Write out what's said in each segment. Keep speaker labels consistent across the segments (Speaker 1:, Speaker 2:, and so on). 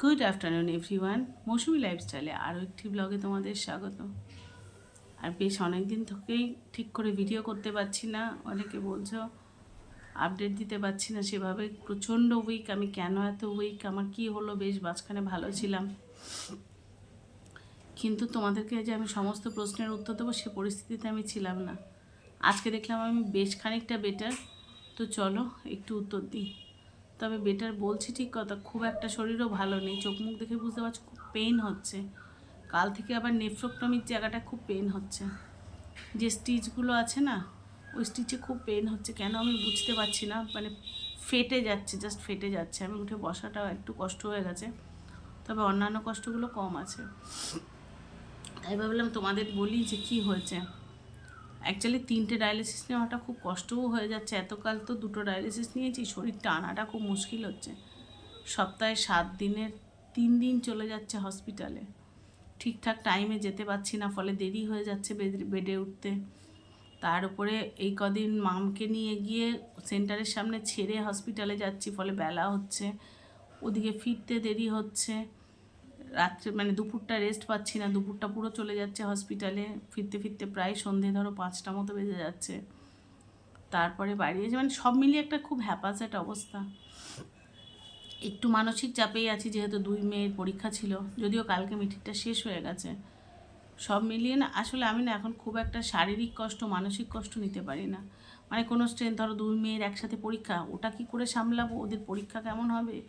Speaker 1: Good afternoon everyone মৌসুমি লাইফস্টাইলে আরও একটি ব্লগে তোমাদের স্বাগত। আর বেশ অনেক দিন থেকেই ঠিক করে ভিডিও করতে পারছি না। অনেকে বলছো আপডেট দিতে পারছি না। সেভাবে প্রচণ্ড উইক আমি কেন এত উইক আমার কি হলো? বেশ মাঝখানে ভালো ছিলাম। কিন্তু তোমাদেরকে যে আমি সমস্ত প্রশ্নের উত্তর দেবো, সে পরিস্থিতিতে আমি ছিলাম না। আজকে দেখলাম আমি বেশ খানিকটা বেটার তো চলো, একটু উত্তর দিই। তবে বেটার বলছি ঠিক কথা, খুব একটা শরীরও ভালো নেই, চোখ মুখ দেখে বুঝতে পারছি খুব পেন হচ্ছে। কাল থেকে আবার নেফ্রোক্টমির জায়গাটা খুব পেন হচ্ছে। যে স্টিচগুলো আছে না, ওই স্টিচে খুব পেন হচ্ছে, কেন আমি বুঝতে পারছি না মানে ফেটে যাচ্ছে জাস্ট ফেটে যাচ্ছে। আমি উঠে বসাটাও একটু কষ্ট হয়ে গেছে, তবে অন্যান্য কষ্টগুলো কম আছে। তাই ভাবলাম তোমাদের বলি যে কি হয়েছে। অ্যাকচুয়ালি তিনটে ডায়ালিসিস নেওয়াটা খুব কষ্টও হয়ে যাচ্ছে। এতকাল তো দুটো ডায়ালিসিস নিয়েছি, শরীর টানাটা খুব মুশকিল হচ্ছে। সপ্তাহে সাত দিনের, তিন দিন চলে যাচ্ছে হসপিটালে ঠিকঠাক টাইমে যেতে পারছি না, ফলে দেরি হয়ে যাচ্ছে বেড- বেডে উঠতে। তার উপরে এই কদিন মামকে নিয়ে গিয়ে সেন্টারের সামনে ছেড়ে হসপিটালে যাচ্ছি, ফলে বেলা হচ্ছে। ওদিকে ফিরতে দেরি হচ্ছে। রাত্রে মানে দুপুরটা রেস্ট পাচ্ছি না, দুপুরটা পুরো চলে যাচ্ছে হসপিটালে ফিরতে ফিরতে প্রায় সন্ধে ধরো পাঁচটা মতো বেজে যাচ্ছে। তারপরে বাড়ি এসে মানে সব মিলিয়ে একটা খুব হ্যাপাসেট অবস্থা। একটু মানসিক চাপেই আছি, যেহেতু দুই মেয়ের পরীক্ষা ছিল। যদিও কালকে মিটিংটা শেষ হয়ে গেছে। সব মিলিয়ে না আসলে আমি না এখন খুব একটা শারীরিক কষ্ট, মানসিক কষ্ট নিতে পারি না। মানে কোনো স্ট্রেন ধরো দুই মেয়ের একসাথে পরীক্ষা, ওটা কি করে সামলাবো? ওদের পরীক্ষা কেমন হবে?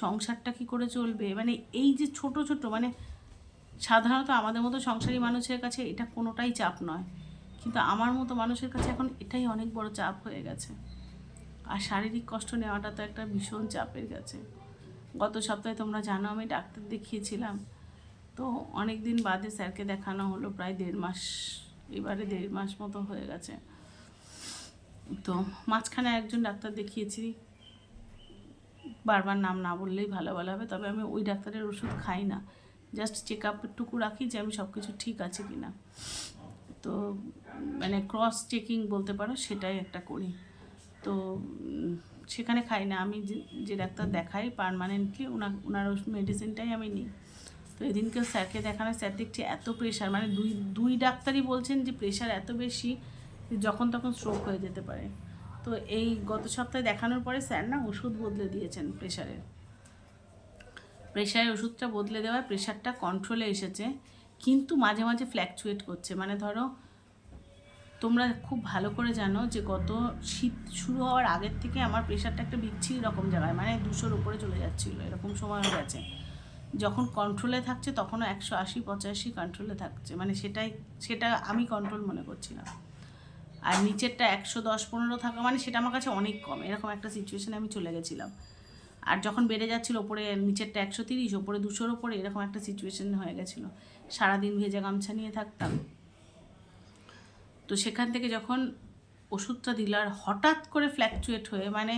Speaker 1: সংসারটা কি করে চলবে? মানে এই যে ছোট ছোট মানে সাধারণত আমাদের মতো সংসারী মানুষের কাছে এটা কোনোটাই চাপ নয়। কিন্তু আমার মতো মানুষের কাছে এখন এটাই অনেক বড় চাপ হয়ে গেছে। আর শারীরিক কষ্ট নেওয়াটা তো একটা ভীষণ চাপের গেছে গত সপ্তাহে তোমরা জানো আমি ডাক্তার দেখিয়েছিলাম। তো অনেক দিন বাদে স্যারকে দেখানো হলো, প্রায় দেড় মাস, এবারে দেড় মাস মতো হয়ে গেছে। তো মাঝখানে একজন ডাক্তার দেখিয়েছি বারবার নাম না বললেই ভালো ভালো হবে, তবে আমি ওই ডাক্তারের ওষুধ খাই না। জাস্ট চেক আপটুকু রাখি যে আমি সব কিছু ঠিক আছে কি না তো মানে ক্রস চেকিং বলতে পারো সেটাই একটা করি। তো সেখানে খাই না, আমি যে ডাক্তার দেখাই পারমানেন্টলি ওনার ওনার মেডিসিনটাই আমি নিই। তো এদিনকে স্যারকে দেখানো স্যার দেখছি এত প্রেশার মানে দুই দুই ডাক্তারই বলছেন যে প্রেশার এত বেশি যখন তখন স্ট্রোক হয়ে যেতে পারে। তো এই গত সপ্তাহে দেখানোর পরে স্যার না ওষুধ বদলে দিয়েছেন প্রেশারের প্রেশারের ওষুধটা বদলে দেওয়ায় প্রেশারটা কন্ট্রোলে এসেছে, কিন্তু মাঝে মাঝে ফ্ল্যাকচুয়েট করছে। মানে ধরো, তোমরা খুব ভালো করে জানো যে গত শীত শুরু হওয়ার আগের থেকে আমার প্রেশারটা একটা বিচ্ছিরি রকম জায়গায় মানে দুশোর উপরে চলে যাচ্ছিল, এরকম সময় হয়ে গেছে। যখন কন্ট্রোলে থাকছে তখনও একশো আশি, পঁচাশি কন্ট্রোলে থাকছে। মানে সেটাই, সেটা আমি কন্ট্রোল মনে করছিলাম আর নিচেরটা একশো দশ পনেরো থাকা মানে সেটা আমার কাছে অনেক কম। এরকম একটা সিচুয়েশনে আমি চলে গেছিলাম। আর যখন বেড়ে যাচ্ছিল ওপরে, নিচেরটা একশো তিরিশ, ওপরে দুশোর ওপরে, এরকম একটা সিচুয়েশান হয়ে গেছিল। সারাদিন ভেজা গামছা নিয়ে থাকতাম। তো সেখান থেকে যখন ওষুধটা দিল আর হঠাৎ করে ফ্ল্যাকচুয়েট হয়ে মানে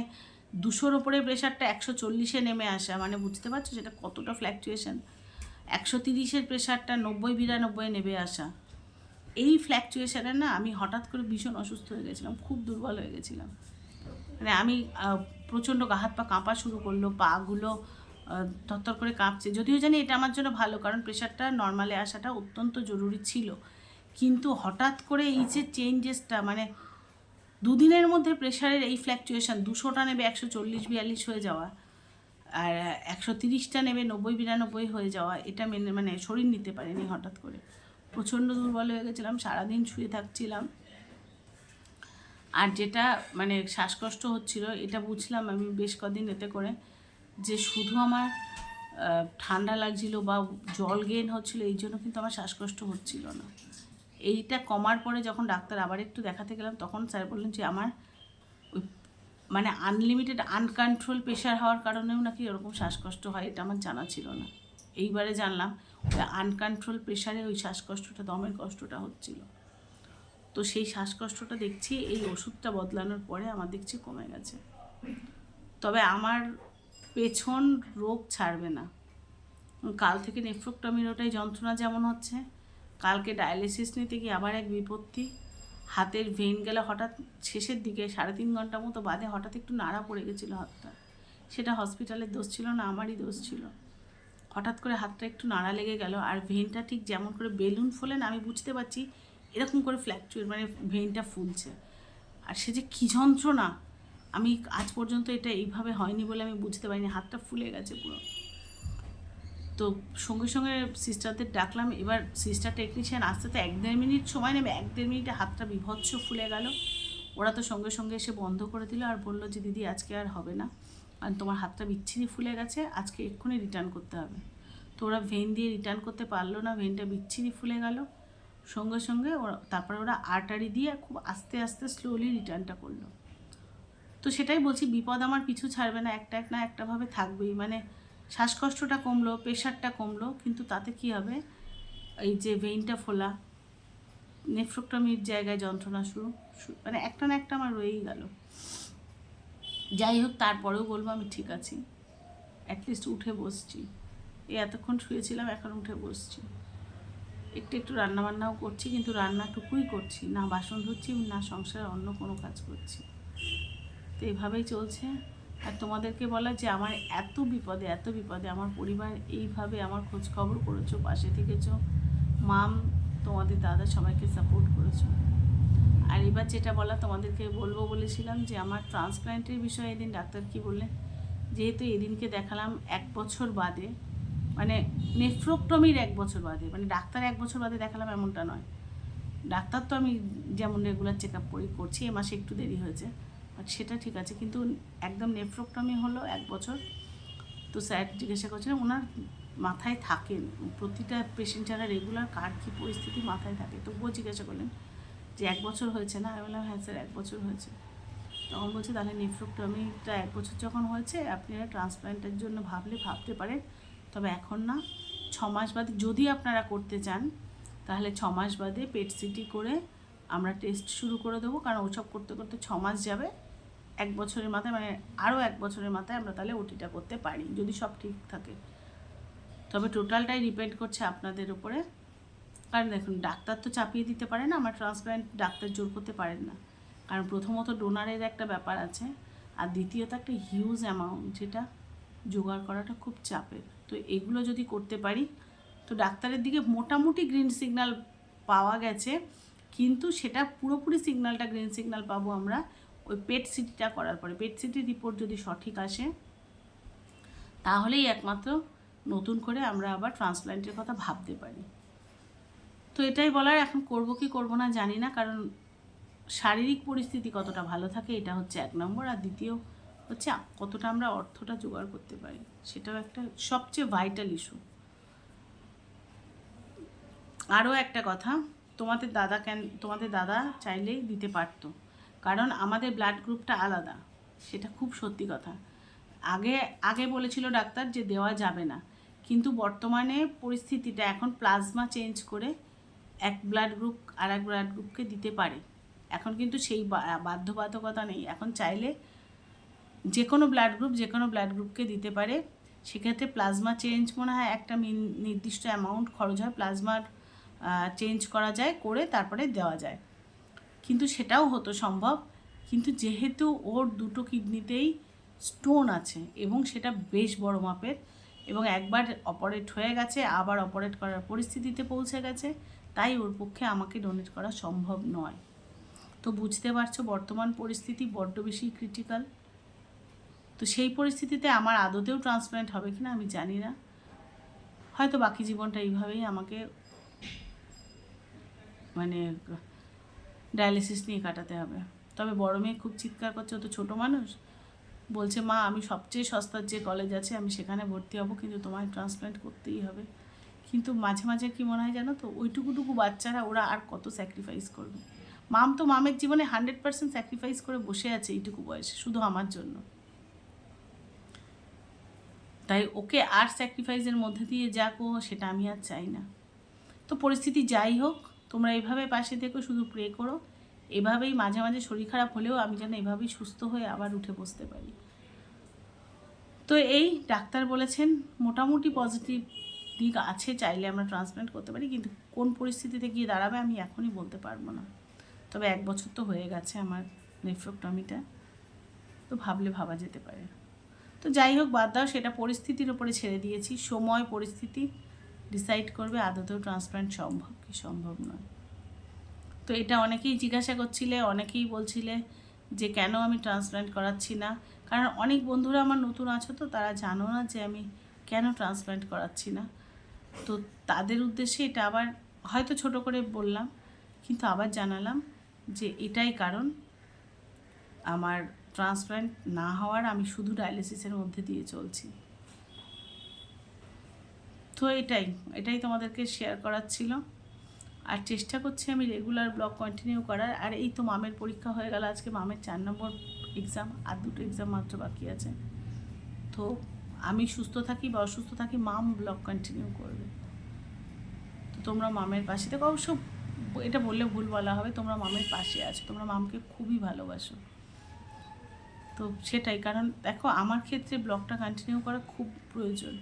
Speaker 1: দুশোর ওপরে প্রেশারটা একশো চল্লিশে নেমে আসা মানে বুঝতে পারছ সেটা কতটা ফ্ল্যাকচুয়েশান একশো তিরিশের প্রেশারটা নব্বই বিরানব্বই নেমে আসা। এই ফ্ল্যাকচুয়েশনে না আমি হঠাৎ করে ভীষণ অসুস্থ হয়ে গেছিলাম, খুব দুর্বল হয়ে গেছিলাম। মানে আমি প্রচণ্ড গা হাত পা কাঁপা শুরু করল, পাগুলো থরথর করে কাঁপছে। যদিও জানি এটা আমার জন্য ভালো, কারণ প্রেশারটা নর্মালে আসাটা অত্যন্ত জরুরি ছিল। কিন্তু হঠাৎ করে এই যে চেঞ্জেসটা মানে দুদিনের মধ্যে প্রেশারের এই ফ্ল্যাকচুয়েশন দুশোটা নেবে একশো চল্লিশ বিয়াল্লিশ হয়ে যাওয়া, আর একশো তিরিশটা নেবে নব্বই বিরানব্বই হয়ে যাওয়া, এটা মেনে মানে শরীর নিতে পারেনি হঠাৎ করে। প্রচণ্ড দুর্বল হয়ে গেছিলাম, সারাদিন শুয়ে থাকছিলাম। আর যেটা মানে শ্বাসকষ্ট হচ্ছিল, এটা বুঝলাম আমি বেশ কদিন এতে করে, যে শুধু আমার ঠান্ডা লাগছিল বা জল গেন হচ্ছিল, এই জন্য কিন্তু আমার শ্বাসকষ্ট হচ্ছিল না। এইটা কমার পরে যখন ডাক্তার আবার একটু দেখাতে গেলাম, তখন স্যার বললেন যে আমার ওই মানে আনলিমিটেড আনকন্ট্রোল প্রেশার হওয়ার কারণেও নাকি এরকম শ্বাসকষ্ট হয়, এটা আমার জানা ছিল না। এইবারে জানলাম আনকন্ট্রোল প্রেশারে ওই শ্বাসকষ্টটা, দমের কষ্টটা হচ্ছিল। তো সেই শ্বাসকষ্টটা দেখছি, এই ওষুধটা বদলানোর পরে আমার দেখছি কমে গেছে। তবে আমার পেছন রোগ ছাড়বে না। কাল থেকে নেফ্রোক্টমির ওটাই যন্ত্রণা যেমন হচ্ছে, কালকে ডায়ালিসিস নিতে গিয়ে আবার এক বিপত্তি। হাতের ভেন গেলে হঠাৎ শেষের দিকে সাড়ে তিন ঘণ্টা মতো বাদে হঠাৎ একটু নাড়া পড়ে গেছিল হাতটা। সেটা হসপিটালের দোষ ছিল না, আমারই দোষ ছিল। হঠাৎ করে হাতটা একটু নাড়া লেগে গেল, আর ভেনটা ঠিক যেমন করে বেলুন ফোলেন আমি বুঝতে পারছি এরকম করে ফ্ল্যাকচুয়েট মানে ভেনটা ফুলছে। আর সে যে কী যন্ত্রণা! আমি আজ পর্যন্ত এটা এইভাবে হয়নি বলে আমি বুঝতে পারিনি, হাতটা ফুলে গেছে পুরো। তো সঙ্গে সঙ্গে সিস্টারদের ডাকলাম, এবার সিস্টার টেকনিশিয়ান আসতে তো এক দেড় মিনিট সময় নেবে, এক দেড় মিনিটে হাতটা বিভৎস ফুলে গেল। ওরা তো সঙ্গে সঙ্গে এসে বন্ধ করে দিল আর বলল যে, দিদি, আজকে আর হবে না। তোমার হাতটা বিচ্ছিরি ফুলে গেছে, আজকে এক্ষুনি রিটার্ন করতে হবে। তো ওরা ভেন দিয়ে রিটার্ন করতে পারল না ভেনটা বিচ্ছিরি ফুলে গেল। সঙ্গে সঙ্গে ওরা, তারপরে ওরা আর্টারি দিয়ে খুব আস্তে আস্তে স্লোলি রিটার্নটা করল। তো সেটাই বলছি, বিপদ আমার পিছু ছাড়বে না, একটা এক না একটাভাবে থাকবেই। মানে শ্বাসকষ্টটা কমলো প্রেশারটা কমলো, কিন্তু তাতে কি হবে? এই যে ভেইনটা ফোলা নেফ্রোক্টমির জায়গায় যন্ত্রণা শুরু মানে একটা না একটা আমার রয়েই গেল। যাই হোক, তারপরেও বলব আমি ঠিক আছি। অ্যাটলিস্ট উঠে বসছি। এই এতক্ষণ শুয়েছিলাম, এখন উঠে বসছি। একটু একটু রান্নাবান্নাও করছি, কিন্তু রান্নাটুকুই করছি। না বাসন ধুচ্ছি, না সংসারে অন্য কোনো কাজ করছি। তো এইভাবেই চলছে। আর তোমাদেরকে বলা যে আমার এত বিপদে এত বিপদে আমার পরিবার এইভাবে আমার খোঁজ খবর করেছ, পাশে থেকেছো। মাম, তোমাদের দাদা সবাইকে সাপোর্ট করেছ। আর এবার যেটা বলা তোমাদেরকে বলব বলেছিলাম যে আমার ট্রান্সপ্ল্যান্টের বিষয়ে এদিন ডাক্তার কি বললেন? যেহেতু এদিনকে দেখালাম এক বছর বাদে মানে নেফ্রোক্টমির এক বছর বাদে মানে ডাক্তার এক বছর বাদে দেখালাম এমনটা নয়। ডাক্তার তো আমি যেমন রেগুলার চেক আপ করি, করছি, এ মাসে একটু দেরি হয়েছে বাট সেটা ঠিক আছে, কিন্তু একদম নেফ্রোক্টমি হলো এক বছর। তো স্যার জিজ্ঞাসা করছিলেন, ওনার মাথায় থাকেন? প্রতিটা পেশেন্ট যারা রেগুলার কার কী পরিস্থিতি মাথায় থাকে? তবুও জিজ্ঞাসা করলেন যে এক বছর হয়েছে না? আমি বললাম হ্যাঁ স্যার, এক বছর হয়েছে। তখন বলছে, তাহলে নেফ্রোক্টমিটা এক বছর যখন হয়েছে আপনারা ট্রান্সপ্ল্যান্টের জন্য ভাবলে ভাবতে পারেন। তবে এখন না, ছ মাস বাদে যদি আপনারা করতে চান, তাহলে ছ মাস বাদে পেট সিটি করে আমরা টেস্ট শুরু করে দেবো। কারণ ওসব করতে করতে ছ মাস যাবে। এক বছরের মাথায় মানে আরও এক বছরের মাথায় আমরা তাহলে ওটিটা করতে পারি, যদি সব ঠিক থাকে। তবে টোটালটাই ডিপেন্ড করছে আপনাদের উপরে। কারণ দেখুন, ডাক্তার তো চাপিয়ে দিতে পারে না, আমার ট্রান্সপ্ল্যান্ট ডাক্তার জোর করতে পারেন না। কারণ প্রথমত ডোনারের একটা ব্যাপার আছে, আর দ্বিতীয়ত একটা হিউজ অ্যামাউন্ট যেটা জোগাড় করাটা খুব চাপের। তো এগুলো যদি করতে পারি, তো ডাক্তারের দিকে মোটামুটি গ্রিন সিগন্যাল পাওয়া গেছে, কিন্তু সেটা পুরোপুরি সিগন্যালটা গ্রিন সিগন্যাল পাবো আমরা ওই পেট সিটিটা করার পরে। পেট সিটির রিপোর্ট যদি সঠিক আসে, তাহলেই একমাত্র নতুন করে আমরা আবার ট্রান্সপ্ল্যান্টের কথা ভাবতে পারি। তো এটাই বলার এখন করব কি করব না জানি না, কারণ শারীরিক পরিস্থিতি কতটা ভালো থাকে এটা হচ্ছে এক নম্বর, আর দ্বিতীয় হচ্ছে কতটা আমরা অর্থটা জোগাড় করতে পারি, সেটাও একটা সবচেয়ে ভাইটাল ইস্যু আরও একটা কথা, তোমাদের দাদা কেন, তোমাদের দাদা চাইলেই দিতে পারতো, কারণ আমাদের ব্লাড গ্রুপটা আলাদা, সেটা খুব সত্যি কথা। আগে আগে বলেছিল ডাক্তার যে দেওয়া যাবে না, কিন্তু বর্তমানে পরিস্থিতিটা এখন প্লাজমা চেঞ্জ করে এক ব্লাড গ্রুপ আর এক ব্লাড গ্রুপকে দিতে পারে। এখন কিন্তু সেই বাধ্যবাধকতা নেই। এখন চাইলে যে কোনো ব্লাড গ্রুপ যে কোনো ব্লাড গ্রুপকে দিতে পারে। সেক্ষেত্রে প্লাজমা চেঞ্জ মনে হয় একটা নির্দিষ্ট অ্যামাউন্ট খরচ হয়। প্লাজমার চেঞ্জ করা যায়, করে তারপরে দেওয়া যায়। কিন্তু সেটাও হতো সম্ভব। কিন্তু যেহেতু ওর দুটো কিডনিতেই স্টোন আছে এবং সেটা বেশ বড় মাপের এবং একবার অপারেট হয়ে গেছে, আবার অপারেট করার পরিস্থিতিতে পৌঁছে গেছে তাই ওর পক্ষে আমাকে ডোনেট করা সম্ভব নয়। তো বুঝতে পারছ, বর্তমান পরিস্থিতি বড্ড বেশি ক্রিটিক্যাল তো সেই পরিস্থিতিতে আমার আদতেও ট্রান্সপ্ল্যান্ট হবে কি না আমি জানি না। হয়তো বাকি জীবনটা এইভাবেই আমাকে মানে ডায়ালিসিস নিয়ে কাটাতে হবে। তবে বড় মেয়ে খুব চিৎকার করছে, ও তো ছোটো মানুষ। বলছে, মা, আমি সবচেয়ে সস্তার যে কলেজ আছে, আমি সেখানে ভর্তি হব, কিন্তু তোমায় ট্রান্সপ্ল্যান্ট করতেই হবে। কিন্তু মাঝে মাঝে কি মনে হয় জানো তো, ওইটুকুটুকু বাচ্চারা ওরা আর কত স্যাক্রিফাইস করবে? মাম তো মামের জীবনে হান্ড্রেড পার্সেন্ট স্যাক্রিফাইস করে বসে আছে এইটুকু বয়সে, শুধু আমার জন্য। তাই ওকে আর স্যাক্রিফাইসের মধ্যে দিয়ে যাক ও, সেটা আমি আর চাই না। তো পরিস্থিতি যাই হোক, তোমরা এভাবে পাশে থেকো, শুধু প্রে করো। এভাবেই মাঝে মাঝে শরীর খারাপ হলেও আমি যেন এভাবেই সুস্থ হয়ে আবার উঠে বসতে পারি। তো এই ডাক্তার বলেছেন, মোটামুটি পজিটিভ দিক আছে চাইলে আমরা ট্রান্সপ্ল্যান্ট করতে পারি, কিন্তু কোন পরিস্থিতিতে গিয়ে দাঁড়াবে আমি এখনই বলতে পারব না। তবে এক বছর তো হয়ে গেছে আমার নেফ্রোক্টমিটা তো ভাবলে ভাবা যেতে পারে। তো যাই হোক, বাদ দাও, সেটা পরিস্থিতির ওপরে ছেড়ে দিয়েছি। সময়, পরিস্থিতি ডিসাইড করবে, আদতেও ট্রান্সপ্লান্ট সম্ভব কি সম্ভব নয়। তো এটা অনেকেই জিজ্ঞাসা করছিলে, অনেকেই বলছিলে যে কেন আমি ট্রান্সপ্লান্ট করাচ্ছি না? কারণ অনেক বন্ধুরা আমার নতুন আছো তো, তারা জানো না যে আমি কেন ট্রান্সপ্লান্ট করাচ্ছি না। তো তাদের উদ্দেশ্যে এটা আবার হয়তো ছোট করে বললাম, কিন্তু আবার জানালাম যে এটাই কারণ আমার ট্রান্সপ্ল্যান্ট না হওয়ার আমি শুধু ডায়ালিসিসের মধ্যে দিয়ে চলছি। তো এটাই এটাই তোমাদেরকে শেয়ার করার ছিল। আর চেষ্টা করছি আমি রেগুলার ব্লগ কন্টিনিউ করার। আর এই তো মামের পরীক্ষা হয়ে গেল, আজকে মামের চার নম্বর এক্সাম আর দুটো এক্সাম মাত্র বাকি আছে। তো আমি সুস্থ থাকি বা অসুস্থ থাকি মাম ব্লগ কন্টিনিউ করবে। তো তোমরা মামের পাশে দেখো, অবশ্য এটা বললে ভুল বলা হবে, তোমরা মামের পাশে আছো, তোমরা মামকে খুবই ভালোবাসো। তো সেটাই, কারণ দেখো আমার ক্ষেত্রে ব্লগটা কন্টিনিউ করা খুব প্রয়োজন।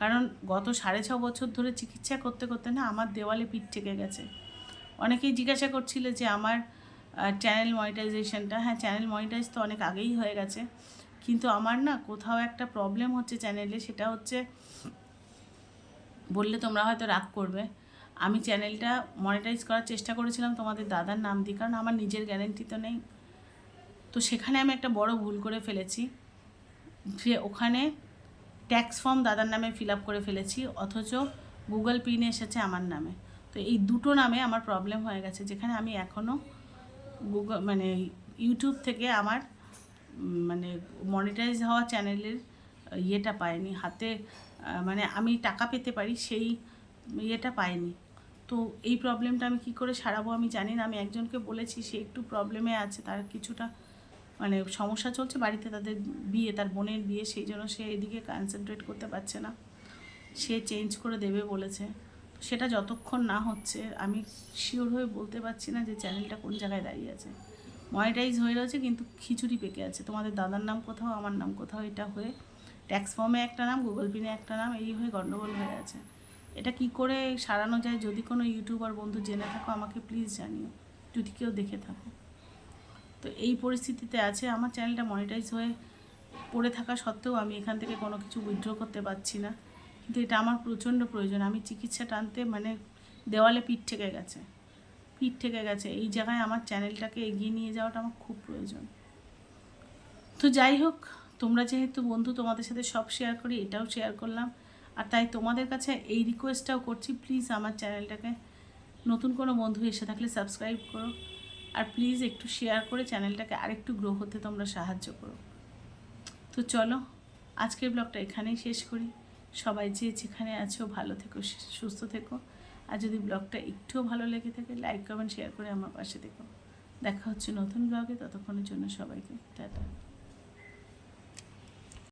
Speaker 1: কারণ গত সাড়ে ছ বছর ধরে চিকিৎসা করতে করতে না আমার দেওয়ালে পিঠ ঠেকে গেছে। অনেকেই জিজ্ঞাসা করছিল যে আমার চ্যানেল মনিটাইজেশনটা হ্যাঁ চ্যানেল মনিটাইজ তো অনেক আগেই হয়ে গেছে। কিন্তু আমার না কোথাও একটা প্রবলেম হচ্ছে চ্যানেলে সেটা হচ্ছে বললে তোমরা হয়তো রাগ করবে। আমি চ্যানেলটা মনিটাইজ করার চেষ্টা করেছিলাম তোমাদের দাদার নাম দিয়ে, কারণ আমার নিজের গ্যারেন্টি তো নেই। তো সেখানে আমি একটা বড় ভুল করে ফেলেছি, যে ওখানে ট্যাক্স ফর্ম দাদার নামে ফিল আপ করে ফেলেছি, অথচ গুগল পিন এসেছে আমার নামে। তো এই দুটো নামে আমার প্রবলেম হয়ে গেছে, যেখানে আমি এখনও গুগল মানে ইউটিউব থেকে আমার মানে মনিটাইজ হওয়া চ্যানেলের ইয়েটা পাইনি হাতে মানে আমি টাকা পেতে পারি, সেই ইয়েটা পাইনি তো এই প্রবলেমটা আমি কি করে সারাবো আমি জানি না। আমি একজনকে বলেছি, সে একটু প্রবলেমে আছে, তার কিছুটা মানে সমস্যা চলছে বাড়িতে, তাদের বিয়ে, তার বোনের বিয়ে, সেই জন্য সে এদিকে কনসেন্ট্রেট করতে পারছে না। সে চেঞ্জ করে দেবে বলেছে। সেটা যতক্ষণ না হচ্ছে, আমি শিওর হয়ে বলতে পারছি না যে চ্যানেলটা কোন জায়গায় দাঁড়িয়ে আছে। মনিটাইজ হয়ে রয়েছে, কিন্তু খিচুড়ি পেকে আছে। তোমাদের দাদার নাম কোথাও, আমার নাম কোথাও, এটা হয়ে ট্যাক্স ফর্মে একটা নাম গুগল পিনে একটা নাম, এই হয়ে গণ্ডগোল হয়ে আছে। এটা কি করে সারানো যায়? যদি কোনো ইউটিউবার বন্ধু জেনে থাকো, আমাকে প্লিজ জানিও। যদি কেউ দেখে থাকো। তো এই পরিস্থিতিতে আছে। আমার চ্যানেলটা মনিটাইজ হয়ে পড়ে থাকা সত্ত্বেও আমি এখান থেকে কোনো কিছু উইথড্র করতে পারছি না। কিন্তু এটা আমার প্রচণ্ড প্রয়োজন। আমি চিকিৎসা টানতে মানে দেওয়ালে পিঠ থেকে গেছে। পিঠ থেকে গেছে। এই জায়গায় আমার চ্যানেলটাকে এগিয়ে নিয়ে যাওয়াটা আমার খুব প্রয়োজন। তো যাই হোক, তোমরা যেহেতু বন্ধু, তোমাদের সাথে সব শেয়ার করি, এটাও শেয়ার করলাম। আর তাই তোমাদের কাছে এই রিকোয়েস্টটাও করছি প্লিজ আমার চ্যানেলটাকে। নতুন কোনো বন্ধু এসে থাকলে সাবস্ক্রাইব করো। আর প্লিজ একটু শেয়ার করে চ্যানেলটাকে আরেকটু গ্রো হতে তোমরা সাহায্য করো। তো চলো, আজকের ব্লগটা এখানেই শেষ করি। সবাই যে যেখানে আছো, ভালো থেকো, সুস্থ থেকো। আর যদি ব্লগটা একটুও ভালো লেগে থাকে লাইক কমেন্ট শেয়ার করে আমার পাশে দেখো। দেখা হচ্ছে নতুন ব্লগে, ততক্ষণের জন্য সবাইকে, টাটা।